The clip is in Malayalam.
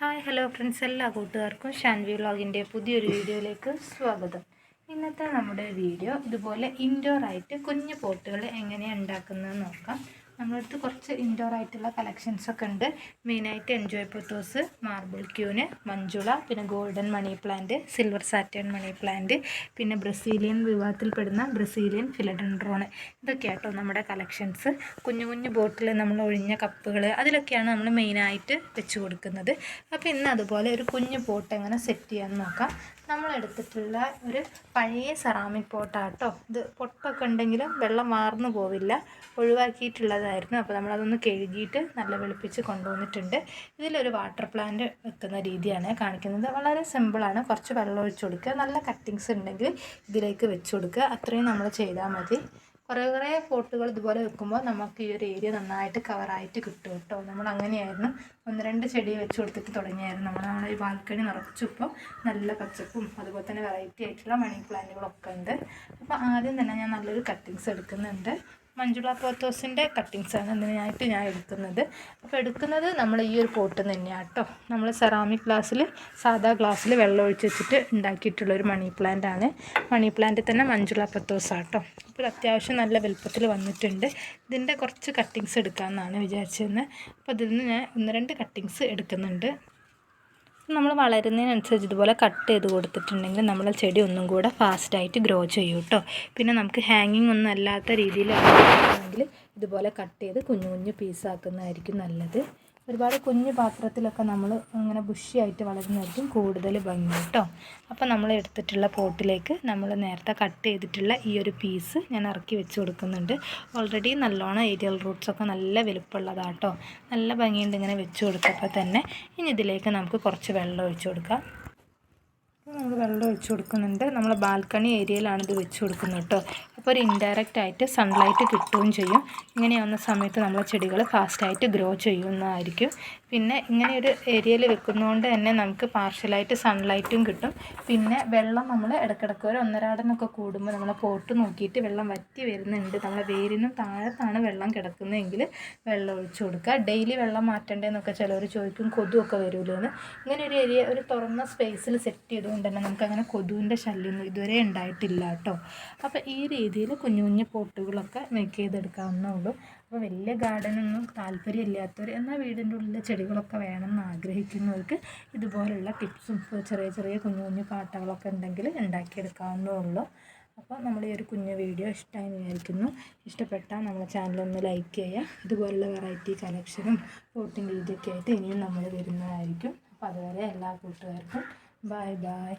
ഹായ് ഹലോ ഫ്രണ്ട്സ് എല്ലാ കൂട്ടുകാർക്കും ഷാൻവി വ്ളോഗിന്റെ പുതിയൊരു വീഡിയോയിലേക്ക് സ്വാഗതം. ഇന്നത്തെ നമ്മുടെ വീഡിയോ ഇതുപോലെ ഇൻഡോർ ആയിട്ട് കുഞ്ഞു പോട്ടുകൾ എങ്ങനെയാണ് ഉണ്ടാക്കുന്നത് നോക്കാം. നമ്മളടുത്ത് കുറച്ച് ഇൻഡോർ ആയിട്ടുള്ള കളക്ഷൻസ് ഒക്കെ ഉണ്ട്. മെയിനായിട്ട് enjoy pothos marble queen Manjula പിന്നെ golden money plant silver satin money plant പിന്നെ ബ്രസീലിയൻ വിഭാഗത്തിൽപ്പെടുന്ന ബ്രസീലിയൻ ഫിലഡൻഡ്രോണ് ഇതൊക്കെയാട്ടോ നമ്മുടെ കളക്ഷൻസ് കുഞ്ഞു കുഞ്ഞു ബോട്ടിൽ നമ്മൾ ഒഴിഞ്ഞ കപ്പുകൾ അതിലൊക്കെയാണ് നമ്മൾ മെയിനായിട്ട് വെച്ച് കൊടുക്കുന്നത്. അപ്പോൾ ഇന്ന് അതുപോലെ ഒരു കുഞ്ഞു ബോട്ട് എങ്ങനെ സെറ്റ് ചെയ്യാമെന്ന് നോക്കാം. നമ്മൾ എടുത്തിട്ടുള്ള ഒരു പഴയ സെറാമിക് പോട്ടാട്ടോ ഇത് പൊട്ടൊക്കെ ഉണ്ടെങ്കിലും വെള്ളം മാർന്നു പോവില്ല. ഒഴിവാക്കിയിട്ടുള്ളതായിരുന്നു. അപ്പോൾ നമ്മളതൊന്ന് കഴുകിയിട്ട് നല്ല വെളുപ്പിച്ച് കൊണ്ടുവന്നിട്ടുണ്ട്. ഇതിലൊരു വാട്ടർ പ്ലാന്റ് വെക്കുന്ന രീതിയാണ് കാണിക്കുന്നത്. വളരെ സിമ്പിളാണ് കുറച്ച് വെള്ളം ഒഴിച്ചു കൊടുക്കുക. നല്ല കട്ടിങ്സ് ഉണ്ടെങ്കിൽ ഇതിലേക്ക് വെച്ച് കൊടുക്കുക. അത്രയും നമ്മൾ ചെയ്താൽ മതി. കുറേ കുറേ പോട്ടുകൾ ഇതുപോലെ വെക്കുമ്പോൾ നമുക്ക് ഈ ഒരു ഏരിയ നന്നായിട്ട് കവറായിട്ട് കിട്ടും കേട്ടോ. നമ്മൾ അങ്ങനെയായിരുന്നു ഒന്ന് രണ്ട് ചെടി വെച്ച് കൊടുത്തിട്ട് തുടങ്ങിയായിരുന്നു. നമ്മൾ നമ്മുടെ ഈ ബാൽക്കണി നിറച്ചിപ്പോൾ നല്ല പച്ചപ്പും അതുപോലെ തന്നെ വെറൈറ്റി ആയിട്ടുള്ള മണി പ്ലാന്റുകളൊക്കെ ഉണ്ട്. അപ്പോൾ ആദ്യം തന്നെ ഞാൻ നല്ലൊരു കട്ടിങ്സ് എടുക്കുന്നുണ്ട്. മഞ്ജുള പോത്തോസിന്റെ കട്ടിങ്സാണ് ഇതിനായിട്ട് ഞാൻ എടുക്കുന്നത്. അപ്പോൾ എടുക്കുന്നത് നമ്മൾ ഈ ഒരു പോട്ട് തന്നെയാണ് കേട്ടോ. നമ്മൾ സെറാമിക് ഗ്ലാസ്സിൽ സാധാ ഗ്ലാസ്സിൽ വെള്ളം ഒഴിച്ച് വെച്ചിട്ട് ഉണ്ടാക്കിയിട്ടുള്ളൊരു മണി പ്ലാന്റ് ആണ്. മണി പ്ലാന്റ് തന്നെ മഞ്ജുള പത്തോസാണ് കേട്ടോ. അപ്പോൾ അത്യാവശ്യം നല്ല വലുപ്പത്തിൽ വന്നിട്ടുണ്ട്. ഇതിന്റെ കുറച്ച് കട്ടിങ്സ് എടുക്കാമെന്നാണ് വിചാരിച്ചിരുന്നത് അപ്പോൾ ഇതിൽ നിന്ന് ഞാൻ ഒന്ന് രണ്ട് കട്ടിങ്സ് എടുക്കുന്നുണ്ട്. നമ്മൾ വളരുന്നതിനനുസരിച്ച് ഇതുപോലെ കട്ട് ചെയ്ത് കൊടുത്തിട്ടുണ്ടെങ്കിൽ നമ്മളെ ചെടി ഒന്നും കൂടെ ഫാസ്റ്റായിട്ട് ഗ്രോ ചെയ്യും കേട്ടോ പിന്നെ നമുക്ക് ഹാങ്ങിങ് ഒന്നും അല്ലാത്ത രീതിയിൽ ഇതുപോലെ കട്ട് ചെയ്ത് കുഞ്ഞു കുഞ്ഞു പീസാക്കുന്നതായിരിക്കും നല്ലത്. ഒരുപാട് കുഞ്ഞു പാത്രത്തിലൊക്കെ നമ്മൾ അങ്ങനെ ബുഷിയായിട്ട് വളരുന്നതായിരിക്കും കൂടുതൽ ഭംഗി കേട്ടോ അപ്പോൾ നമ്മൾ എടുത്തിട്ടുള്ള പോട്ടിലേക്ക് നമ്മൾ നേരത്തെ കട്ട് ചെയ്തിട്ടുള്ള ഈ ഒരു പീസ് ഞാൻ ഇറക്കി വെച്ച് കൊടുക്കുന്നുണ്ട്. ഓൾറെഡി നല്ലോണം ഏരിയൽ റൂട്ട്സൊക്കെ നല്ല വലുപ്പമുള്ളതാട്ടോ. നല്ല ഭംഗിയുണ്ട് ഇങ്ങനെ വെച്ച് കൊടുത്തപ്പോൾ തന്നെ. ഇനി ഇതിലേക്ക് നമുക്ക് കുറച്ച് വെള്ളം ഒഴിച്ചു കൊടുക്കാം. നമ്മൾ വെള്ളം ഒഴിച്ചു കൊടുക്കുന്നുണ്ട്. നമ്മൾ ബാൽക്കണി ഏരിയയിലാണ് ഇത് വെച്ച് കൊടുക്കുന്നത് കേട്ടോ അപ്പോൾ ഒരു ഇൻഡയറക്റ്റ് ആയിട്ട് സൺലൈറ്റ് കിട്ടുകയും ചെയ്യും. ഇങ്ങനെയാവുന്ന സമയത്ത് നമ്മൾ ചെടികൾ ഫാസ്റ്റായിട്ട് ഗ്രോ ചെയ്യുന്നതായിരിക്കും. പിന്നെ ഇങ്ങനെ ഒരു ഏരിയയിൽ വെക്കുന്നതുകൊണ്ട് തന്നെ നമുക്ക് പാർഷ്യലായിട്ട് സൺലൈറ്റും കിട്ടും. പിന്നെ വെള്ളം നമ്മൾ ഇടയ്ക്കിടയ്ക്ക് ഒരു ഒന്നരാടനൊക്കെ കൂടുമ്പോൾ നമ്മളെ പോട്ട് നോക്കിയിട്ട് വെള്ളം വറ്റി വരുന്നുണ്ട്. നമ്മളെ വേരിനും താഴത്താണ് വെള്ളം കിടക്കുന്നതെങ്കിൽ വെള്ളം ഒഴിച്ചു കൊടുക്കുക. ഡെയിലി വെള്ളം മാറ്റേണ്ടതെന്നൊക്കെ ചിലവർ ചോദിക്കും. കൊതുവൊക്കെ വരുമല്ലോ എന്ന് ഇങ്ങനെ ഒരു ഏരിയ ഒരു തുറന്ന സ്പേസിൽ സെറ്റ് ചെയ്തുകൊണ്ട് തന്നെ നമുക്കങ്ങനെ കൊതുവിന്റെ ശല്യമൊന്നും ഇതുവരെ ഉണ്ടായിട്ടില്ല കേട്ടോ. അപ്പോൾ ഈ രീതിയിൽ കുഞ്ഞു കുഞ്ഞു പോട്ടുകളൊക്കെ മേക്ക് ചെയ്തെടുക്കാവുന്നേ ഉള്ളൂ അപ്പോൾ വലിയ ഗാർഡനൊന്നും താല്പര്യമില്ലാത്തവർ എന്നാൽ വീടിന്റെ ഉള്ളിലെ ചെടികളൊക്കെ വേണമെന്ന് ആഗ്രഹിക്കുന്നവർക്ക് ഇതുപോലുള്ള ടിപ്സും ചെറിയ ചെറിയ കുഞ്ഞു കുഞ്ഞു പാട്ടകളൊക്കെ ഉണ്ടെങ്കിൽ ഉണ്ടാക്കിയെടുക്കാവുന്നേ ഉള്ളൂ അപ്പോൾ നമ്മൾ ഈ ഒരു കുഞ്ഞു വീഡിയോ ഇഷ്ടമായി വിചാരിക്കുന്നു. ഇഷ്ടപ്പെട്ടാൽ നമ്മളെ ചാനലൊന്ന് ലൈക്ക് ചെയ്യുക. ഇതുപോലുള്ള വെറൈറ്റി കളക്ഷനും പോട്ടിംഗ് രീതിയൊക്കെ ആയിട്ട് ഇനിയും നമ്മൾ വരുന്നതായിരിക്കും. അപ്പോൾ അതുവരെ എല്ലാ കൂട്ടുകാർക്കും ബൈ ബൈ